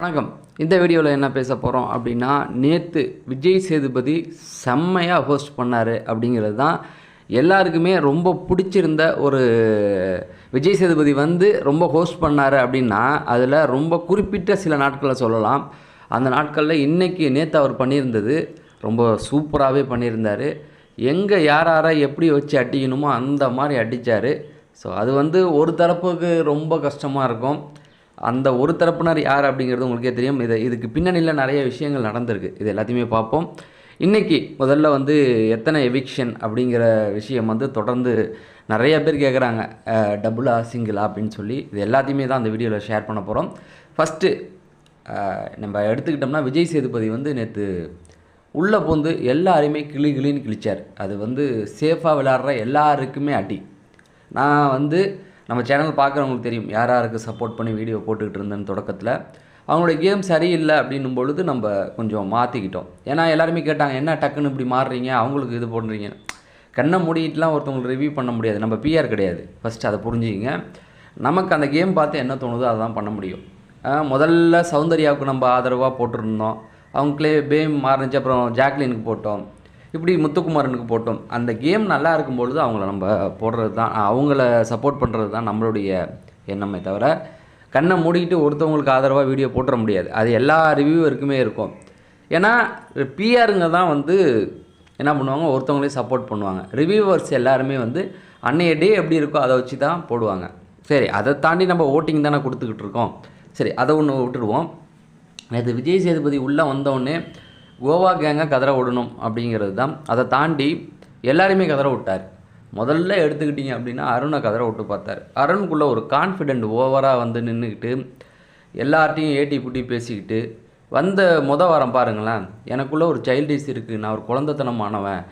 வணக்கம். இந்த வீடியோவில் என்ன பேச போகிறோம் அப்படின்னா நேற்று விஜய் சேதுபதி செம்மையாக ஹோஸ்ட் பண்ணார் அப்படிங்கிறது தான் எல்லாருக்குமே ரொம்ப பிடிச்சிருந்த ஒரு விஜய் சேதுபதி வந்து ரொம்ப ஹோஸ்ட் பண்ணார் அப்படின்னா அதில் ரொம்ப குறிப்பிட்ட சில நாட்களை சொல்லலாம். அந்த நாட்களில் இன்றைக்கி நேற்று அவர் பண்ணியிருந்தது ரொம்ப சூப்பராகவே பண்ணியிருந்தார். எங்கே யார் யாரை எப்படி வச்சு அடிக்கணுமோ அந்த மாதிரி அடித்தார் ஸோ அது வந்து ஒரு தரப்புக்கு ரொம்ப கஷ்டமாக இருக்கும். அந்த ஒரு தரப்பினர் யார் அப்படிங்கிறது உங்களுக்கே தெரியும். இது இதுக்கு பின்னணியில் நிறைய விஷயங்கள் நடந்திருக்கு. இது எல்லாத்தையுமே பார்ப்போம். இன்றைக்கி முதல்ல வந்து எத்தனை எவிக்ஷன் அப்படிங்கிற விஷயம் வந்து தொடர்ந்து நிறைய பேர் கேட்குறாங்க டபுளா சிங்கிளா அப்படின்னு சொல்லி. இது எல்லாத்தையுமே தான் அந்த வீடியோவில் ஷேர் பண்ண போகிறோம் ஃபஸ்ட்டு நம்ம எடுத்துக்கிட்டோம்னா விஜய் சேதுபதி வந்து நேற்று உள்ளே பூந்து எல்லாரையுமே கிளி கிளின்னு கிழிச்சார். அது வந்து சேஃபாக விளாட்ற எல்லாருக்குமே அடி. நான் வந்து நம்ம சேனல் பார்க்குறவங்களுக்கு தெரியும் யார் யாருக்கு சப்போர்ட் பண்ணி வீடியோ போட்டுக்கிட்டு இருந்தேன்னு தொடக்கத்தில். அவங்களோட கேம் சரியில்லை அப்படின்னும் பொழுது நம்ம கொஞ்சம் மாற்றிக்கிட்டோம் ஏன்னா எல்லாருமே கேட்டாங்க என்ன டக்குன்னு இப்படி மாறுறீங்க? அவங்களுக்கு இது பண்ணுறீங்க கண்ணை மூடிட்டுலாம் ஒருத்தவங்களுக்கு ரிவ்யூ பண்ண முடியாது. நம்ம பிஆர் கிடையாது. ஃபஸ்ட்டு அதை புரிஞ்சுக்கிங்க. நமக்கு அந்த கேம் பார்த்து என்ன தோணுதோ அதை தான் பண்ண முடியும். முதல்ல சௌந்தர்யாவுக்கு நம்ம ஆதரவாக போட்டிருந்தோம். அவங்களே பேம் மாறிச்சு அப்புறம் ஜாக்லினுக்கு போட்டோம். இப்படி முத்துக்குமாரனுக்கு போட்டோம். அந்த கேம் நல்லா இருக்கும்பொழுது அவங்கள நம்ம போடுறது தான் அவங்கள சப்போர்ட் பண்ணுறது தான் நம்மளுடைய எண்ணமே தவிர கண்ணை மூடிக்கிட்டு ஒருத்தவங்களுக்கு ஆதரவாக வீடியோ போட்டுற முடியாது. அது எல்லா ரிவ்யூவருக்குமே இருக்கும். ஏன்னா பிஆருங்க தான் வந்து என்ன பண்ணுவாங்க? ஒருத்தவங்களையும் சப்போர்ட் பண்ணுவாங்க. ரிவ்யூவர்ஸ் எல்லாருமே வந்து அன்னைய டே எப்படி இருக்கோ அதை வச்சு தான் போடுவாங்க. சரி அதை தாண்டி நம்ம ஓட்டிங் தானே கொடுத்துக்கிட்டு இருக்கோம். சரி அதை ஒன்று விட்டுடுவோம். நேற்று விஜய் சேதுபதி உள்ளே வந்தோடனே கோவா கேங்கை கதற விடணும் அப்படிங்கிறது தான். அதை தாண்டி எல்லாருமே கதற விட்டார். முதல்ல எடுத்துக்கிட்டிங்க அப்படின்னா அருணை கதற விட்டு பார்த்தார். அருணுக்குள்ளே ஒரு கான்ஃபிடென்ட் ஓவராக வந்து நின்றுக்கிட்டு எல்லார்ட்டையும் ஏட்டி புட்டி பேசிக்கிட்டு வந்த முத வாரம் பாருங்களேன் எனக்குள்ளே ஒரு சைல்டிஷ் இருக்குது நான் ஒரு குழந்தைத்தனமானவன்.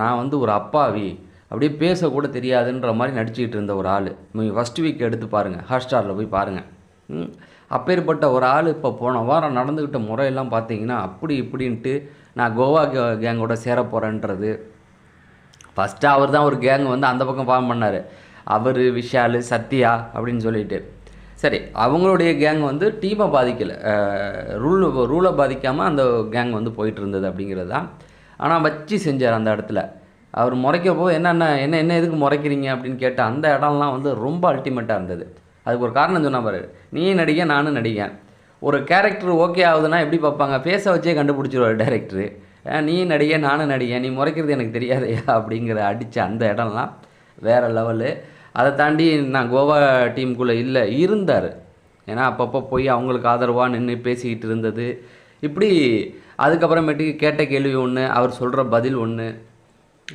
நான் வந்து ஒரு அப்பாவி. அப்படியே பேசக்கூட தெரியாதுன்ற மாதிரி நடிச்சுக்கிட்டு இருந்த ஒரு ஆள். நீங்கள் ஃபஸ்ட் வீக் எடுத்து பாருங்கள் ஹாட்ஸ்டாரில் போய் பாருங்கள் அப்பேற்பட்ட ஒரு ஆள் இப்போ போன வாரம் நடந்துக்கிட்ட முறையெல்லாம் பார்த்தீங்கன்னா அப்படி இப்படின்ட்டு நான் கோவா கே- கேங்கோட சேர போகிறேன்றது ஃபஸ்ட்டு அவர் தான் ஒரு கேங் வந்து அந்த பக்கம் ஃபார்ம் பண்ணார். அவர் விஷால் சத்யா அப்படின்னு சொல்லிட்டு. சரி அவங்களுடைய கேங் வந்து டீமை பாதிக்கலை. ரூல் ரூலை பாதிக்காமல் அந்த கேங் வந்து போயிட்டு இருந்தது அப்படிங்கிறது தான். ஆனால் வச்சு செஞ்சார் அந்த இடத்துல. அவர் முறைக்க போது என்னென்ன என்ன என்ன எதுக்கு முறைக்கிறீங்க? அப்படின்னு கேட்டால் அந்த இடம்லாம் வந்து ரொம்ப அல்டிமேட்டாக இருந்தது. அதுக்கு ஒரு காரணம் சொன்னால் பாரு. நீ நடிக்க நானும் நடிகன் ஒரு கேரக்டர் ஓகே ஆகுதுன்னா எப்படி பார்ப்பாங்க? பேச வச்சே கண்டுபிடிச்சிருவார் டேரக்டரு நீ நடிக நானும் நடிக்கேன். நீ முறைக்கிறது எனக்கு தெரியாதையா அப்படிங்கிற அடித்த அந்த இடம்லாம் வேறு லெவலு அதை தாண்டி நான் கோவா டீமுக்குள்ளே இல்லை இருந்தார். ஏன்னா அப்பப்போ போய் அவங்களுக்கு ஆதரவாக நின்று பேசிக்கிட்டு இருந்தது. இப்படி அதுக்கப்புறமேட்டுக்கு கேட்ட கேள்வி ஒன்று அவர் சொல்கிற பதில் ஒன்று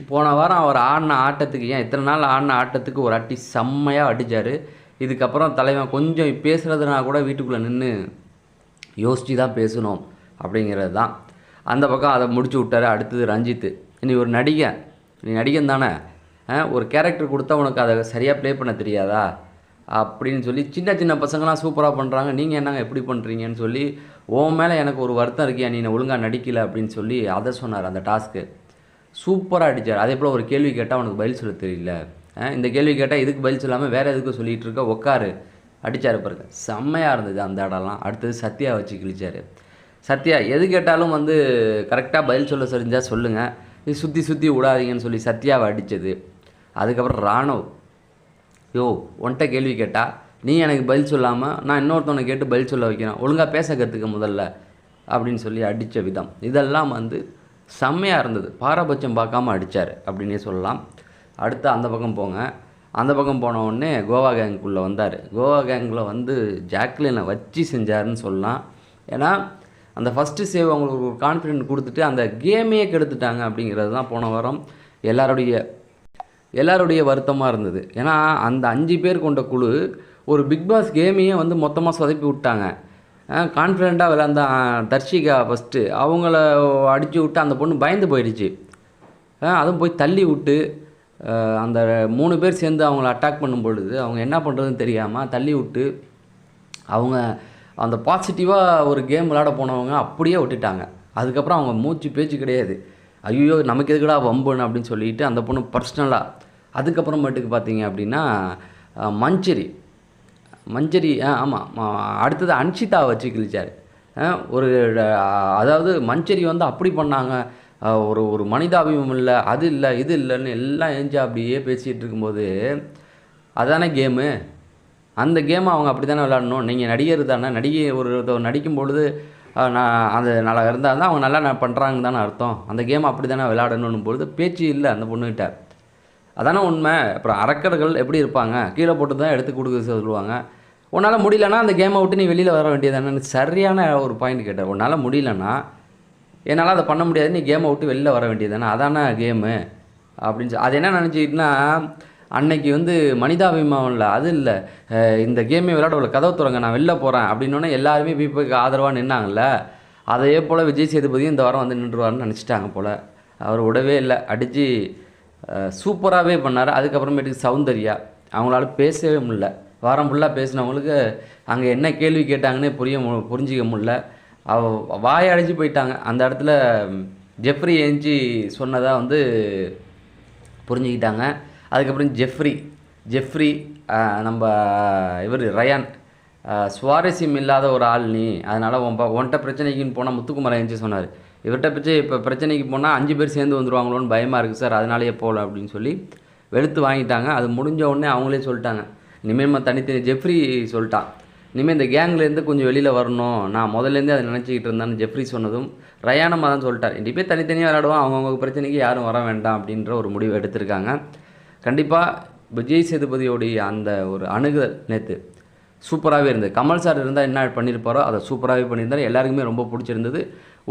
போன வாரம் அவர் ஆடின ஆட்டத்துக்கு ஏன் இத்தனை நாள் ஆடின ஆட்டத்துக்கு ஒரு அட்டி செம்மையாக அடித்தார் இதுக்கப்புறம் தலைவன் கொஞ்சம் பேசுகிறதுனா கூட வீட்டுக்குள்ளே நின்று யோசித்து தான் பேசணும் அப்படிங்கிறது தான். அந்த பக்கம் அதை முடிச்சு விட்டாரு அடுத்தது ரஞ்சித்து. நீ ஒரு நடிகன். நீ நடிகன் தானே? ஆ, ஒரு கேரக்டர் கொடுத்தா உனக்கு அதை சரியாக ப்ளே பண்ண தெரியாதா? அப்படின்னு சொல்லி சின்ன சின்ன பசங்களாம் சூப்பராக பண்ணுறாங்க நீங்கள் என்னங்க எப்படி பண்ணுறீங்கன்னு சொல்லி உன் மேலே எனக்கு ஒரு வருத்தம் இருக்கியா நீ ஒழுங்காக நடிக்கல அப்படின்னு சொல்லி அதை சொன்னார் அந்த டாஸ்க்கு சூப்பராக அடித்தார் அதே போல் ஒரு கேள்வி கேட்டால் அவனுக்கு பதில் சொல்ல தெரியல. இந்த கேள்வி கேட்டால் இதுக்கு பதில் சொல்லாமல் வேறு எதுக்கு சொல்லிகிட்டு இருக்க? உட்காரு அடித்தார் பாருங்க. செம்மையாக இருந்தது அந்த இடம்லாம். அடுத்தது சத்யா வச்சு கிழிச்சார். சத்யா எது கேட்டாலும் வந்து கரெக்டாக பதில் சொல்ல தெரிஞ்சால் சொல்லுங்கள் இது சுற்றி சுற்றி விடாதீங்கன்னு சொல்லி சத்யாவை அடித்தது அதுக்கப்புறம் ராணுவ் யோ உன்கிட்ட கேள்வி கேட்டால் நீ எனக்கு பதில் சொல்லாமல் நான் இன்னொருத்தவனை கேட்டு பதில் சொல்ல வைக்கிறேன். ஒழுங்காக பேச கற்றுக்க முதல்ல அப்படின்னு சொல்லி அடித்த விதம். இதெல்லாம் வந்து செம்மையாக இருந்தது. பாரபட்சம் பார்க்காம அடித்தார் அப்படின்னே சொல்லலாம். அடுத்து அந்த பக்கம் போங்க. அந்த பக்கம் போன உடனே கோவா கேங்குக்குள்ளே வந்தார். கோவா கேங்கில் வந்து ஜாக்லினை வச்சு செஞ்சாருன்னு சொல்லலாம். ஏன்னா அந்த ஃபஸ்ட்டு சேவ் அவங்களுக்கு ஒரு கான்ஃபிடென்ட் கொடுத்துட்டு அந்த கேமையே கெடுத்துட்டாங்க அப்படிங்கிறது தான் போன வாரம் எல்லாருடைய எல்லாருடைய வருத்தமாக இருந்தது. ஏன்னா அந்த அஞ்சு பேர் கொண்ட குழு ஒரு பிக் பாஸ் கேமையே வந்து மொத்தமாக சொதப்பி விட்டாங்க. கான்ஃபிடெண்ட்டாக விளாண்டான் தர்ஷிகா ஃபஸ்ட்டு அவங்கள அடித்து விட்டு அந்த பொண்ணு பயந்து போயிடுச்சு. அதுவும் போய் தள்ளி விட்டு அந்த மூணு பேர் சேர்ந்து அவங்கள அட்டாக் பண்ணும் பொழுது அவங்க என்ன பண்ணுறதுன்னு தெரியாமல் தள்ளி விட்டு அவங்க அந்த பாசிட்டிவாக ஒரு கேம் விளாட போனவங்க அப்படியே விட்டுட்டாங்க. அதுக்கப்புறம் அவங்க மூச்சு பேச்சு கிடையாது. ஐயோ நமக்கு எதுக்கடா வம்புன்னு அப்படின்னு சொல்லிட்டு அந்த பொண்ணு பர்சனலாக அதுக்கப்புறமேட்டுக்கு பார்த்தீங்க அப்படின்னா மஞ்சரி. மஞ்சரி ஆ ஆமாம் அடுத்தது அன்ஷிதா வச்சு கிழிச்சார். ஒரு அதாவது மஞ்சரி வந்து அப்படி பண்ணாங்க. ஒரு ஒரு மனிதாபிமம் இல்லை அது இல்லை இது இல்லைன்னு எல்லாம் எஞ்சி அப்படியே பேசிகிட்டு இருக்கும்போது அதானே கேமு? அந்த கேமை அவங்க அப்படி தானே விளாடணும் நீங்கள் நடிகர் தானே நடிகை ஒரு நடிக்கும் பொழுது நான் அது நல்லா இருந்தால் தான் அவங்க நல்லா நான் பண்ணுறாங்க தானே அர்த்தம். அந்த கேம் அப்படி தானே விளையாடணும் பொழுது பேச்சு இல்லை அந்த பொண்ணுகிட்ட. அதானே உண்மை? அப்புறம் அறக்கர்கள் எப்படி இருப்பாங்க? கீழே போட்டு தான் எடுத்து கொடுக்க சொல்லுவாங்க. உன்னால் முடியலன்னா அந்த கேமை விட்டு நீ வெளியில் வர வேண்டியதானு சரியான ஒரு பாயிண்ட் கேட்டேன். உன்னால் முடியலன்னா என்னால் அதை பண்ண முடியாது நீ கேமை விட்டு வெளில வர வேண்டியதானே அதானே கேமு அப்படின்னு சொல்லி அது என்ன நினச்சிக்கிட்டுனா அன்னைக்கு வந்து மனிதாபிமானம் இல்லை அது இல்லை. இந்த கேமே விளையாட கதவு திறங்க நான் வெளில போகிறேன் அப்படின்னோடனே எல்லாருமே பிபிக்கு ஆதரவாக நின்னாங்கல்ல? அதே போல் விஜய் சேதுபதியும் இந்த வாரம் வந்து நின்றுவார்னு நினச்சிட்டாங்க போல். அவர் விடவே இல்லை அடித்து சூப்பராகவே பண்ணார். அதுக்கப்புறமேட்டுக்கு சௌந்தர்யா அவங்களால பேசவே முடில வாரம் ஃபுல்லாக பேசினவங்களுக்கு அங்கே என்ன கேள்வி கேட்டாங்கன்னே புரிய மு- புரிஞ்சிக்க முடில அவ வாய அடைஞ்சு போயிட்டாங்க. அந்த இடத்துல ஜெஃப்ரி ஏஞ்சி சொன்னதாக வந்து புரிஞ்சுக்கிட்டாங்க. அதுக்கப்புறம் ஜெஃப்ரி ஜெஃப்ரி நம்ம இவர் ரயான் சுவாரஸ்யம் இல்லாத ஒரு ஆள் நீ. அதனால் உன் உன்கிட்ட பிரச்சனைக்குன்னு போனால் முத்துக்குமார் ஏஞ்சி சொன்னார். இவர்கிட்ட பிரச்சனை இப்போ பிரச்சனைக்கு போனால் அஞ்சு பேர் சேர்ந்து வந்துருவாங்களோன்னு பயமாக இருக்குது சார். அதனாலேயே போகல அப்படின்னு சொல்லி வெளுத்து வாங்கிட்டாங்க. அது முடிஞ்ச உடனே அவங்களே சொல்லிட்டாங்க. இனிமேல் தனித்தனி ஜெஃப்ரி சொல்லிட்டான். இனிமேல் இந்த கேங்லேருந்து கொஞ்சம் வெளியில் வரணும். நான் முதல்லேருந்தே அதை நினச்சிக்கிட்டு இருந்தேன்னு ஜெஃப்ரி சொன்னதும் ரயானமாக தான் சொல்லிட்டார். இனி தனித்தனியாக விளையாடுவோம். அவங்கவுங்க பிரச்சனைக்கு யாரும் வர வேண்டாம். அப்படின்ற ஒரு முடிவு எடுத்திருக்காங்க. கண்டிப்பாக விஜய் சேதுபதியோடைய அந்த ஒரு அணுகுதல் நேற்று சூப்பராகவே இருந்தது. கமல் சார் இருந்தால் என்ன பண்ணியிருப்பாரோ அதை சூப்பராகவே பண்ணியிருந்தார். எல்லாருக்குமே ரொம்ப பிடிச்சிருந்தது.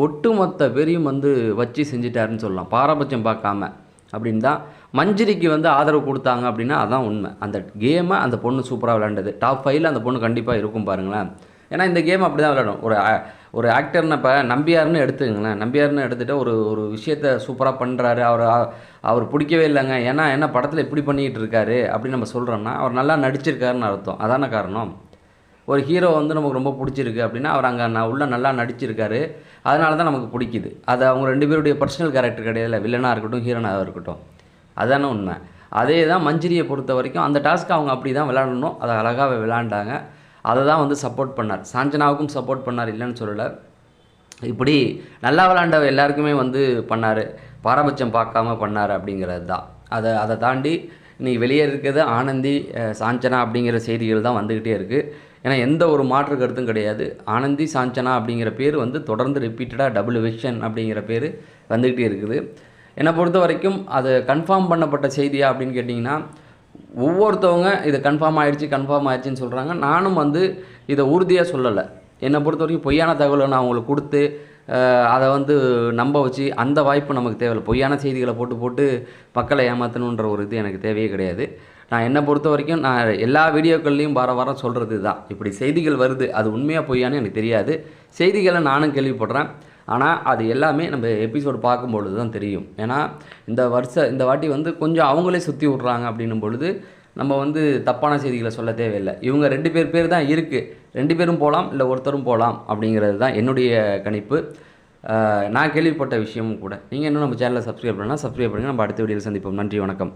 ஒட்டுமொத்த பேரையும் வந்து வச்சு செஞ்சிட்டாருன்னு சொல்லலாம். பாரபட்சம் பார்க்காம. அப்படின்னு தான் மஞ்சிரிக்கு வந்து ஆதரவு கொடுத்தாங்க அப்படின்னா அதான் உண்மை. அந்த கேமை அந்த பொண்ணு சூப்பராக விளாண்டது டாப் ஃபைவ்ல அந்த பொண்ணு கண்டிப்பாக இருக்கும் பாருங்களேன். ஏன்னா இந்த கேம் அப்படி தான் விளையாடும். ஒரு ஒரு ஆக்டர்னு இப்போ நம்பியார்னு எடுத்துக்கங்களேன். நம்பியார்னு எடுத்துகிட்டு ஒரு ஒரு விஷயத்த சூப்பராக பண்ணுறாரு அவர் அவர் பிடிக்கவே இல்லைங்க. ஏன்னா என்ன படத்தில் இப்படி பண்ணிக்கிட்டு இருக்காரு அப்படின்னு நம்ம சொல்கிறோன்னா அவர் நல்லா நடிச்சிருக்காருன்னு அர்த்தம். அதான காரணம்? ஒரு ஹீரோ வந்து நமக்கு ரொம்ப பிடிச்சிருக்கு அப்படின்னா அவர் அங்கே நான் உள்ளே நல்லா நடிச்சிருக்காரு. அதனால தான் நமக்கு பிடிக்குது. அது அவங்க ரெண்டு பேருடைய பர்சனல் கேரக்டர் கிடையாது வில்லனாக இருக்கட்டும் ஹீரோனாக இருக்கட்டும். அதான உண்மை. அதே தான் மஞ்சிரியை பொறுத்த வரைக்கும் அந்த டாஸ்க்கு அவங்க அப்படி தான் விளாடணும். அதை அழகாக விளாண்டாங்க. அதை தான் வந்து சப்போர்ட் பண்ணார். சாஞ்சனாவுக்கும் சப்போர்ட் பண்ணார் இல்லைன்னு சொல்லலை. இப்படி நல்லா விளாண்ட எல்லாருக்குமே வந்து பண்ணார். பாரபட்சம் பார்க்காம பண்ணார் அப்படிங்கிறது தான். அதை அதை தாண்டி இன்றைக்கி வெளியே இருக்கிறது ஆனந்தி சாஞ்சனா அப்படிங்கிற செய்திகள் தான் வந்துக்கிட்டே இருக்குது ஏன்னா எந்த ஒரு மாற்று கருத்தும் கிடையாது. ஆனந்தி சாஞ்சனா அப்படிங்கிற பேர் வந்து தொடர்ந்து ரிப்பீட்டடாக டபுள் விஷன் அப்படிங்கிற பேர் வந்துக்கிட்டே இருக்குது. என்னை பொறுத்த வரைக்கும் அது கன்ஃபார்ம் பண்ணப்பட்ட செய்தியா அப்படின்னு கேட்டிங்கன்னா ஒவ்வொருத்தவங்க இது கன்ஃபார்ம் ஆகிடுச்சு கன்ஃபார்ம் ஆயிடுச்சுன்னு சொல்கிறாங்க நானும் வந்து இதை உறுதியாக சொல்லலை. என்னை பொறுத்த வரைக்கும் பொய்யான தகவலை நான் அவங்களுக்கு கொடுத்து அதை வந்து நம்ப வச்சு அந்த வாய்ப்பு நமக்கு தேவையில்லை. பொய்யான செய்திகளை போட்டு போட்டு மக்களை ஏமாற்றணுன்ற ஒரு இது எனக்கு தேவையே கிடையாது. நான் என்னை பொறுத்த வரைக்கும் நான் எல்லா வீடியோக்கள்லையும் வர வர சொல்கிறது தான். இப்படி செய்திகள் வருது அது உண்மையாக பொய்யான்னு எனக்கு தெரியாது. செய்திகளை நானும் கேள்விப்படுறேன். ஆனால் அது எல்லாமே நம்ம எபிசோடு பார்க்கும்பொழுது தான் தெரியும். ஏன்னா இந்த வருஷ இந்த வாட்டி வந்து கொஞ்சம் அவங்களே சுற்றி விட்றாங்க அப்படின்னும் பொழுது நம்ம வந்து தப்பான செய்திகளை சொல்ல தேவையில்லை. இவங்க ரெண்டு பேர் பேர் தான் இருக்குது ரெண்டு பேரும் போகலாம் இல்லை ஒருத்தரும் போகலாம் அப்படிங்கிறது தான் என்னுடைய கணிப்பு. நான் கேள்விப்பட்ட விஷயமும் கூட. நீங்கள் இன்னும் நம்ம சேனலை சப்ஸ்கிரைப் பண்ணால் சப்ஸ்கிரைப் பண்ணுங்கள் நம்ம அடுத்த வீடியோவில் சந்திப்போம். நன்றி வணக்கம்.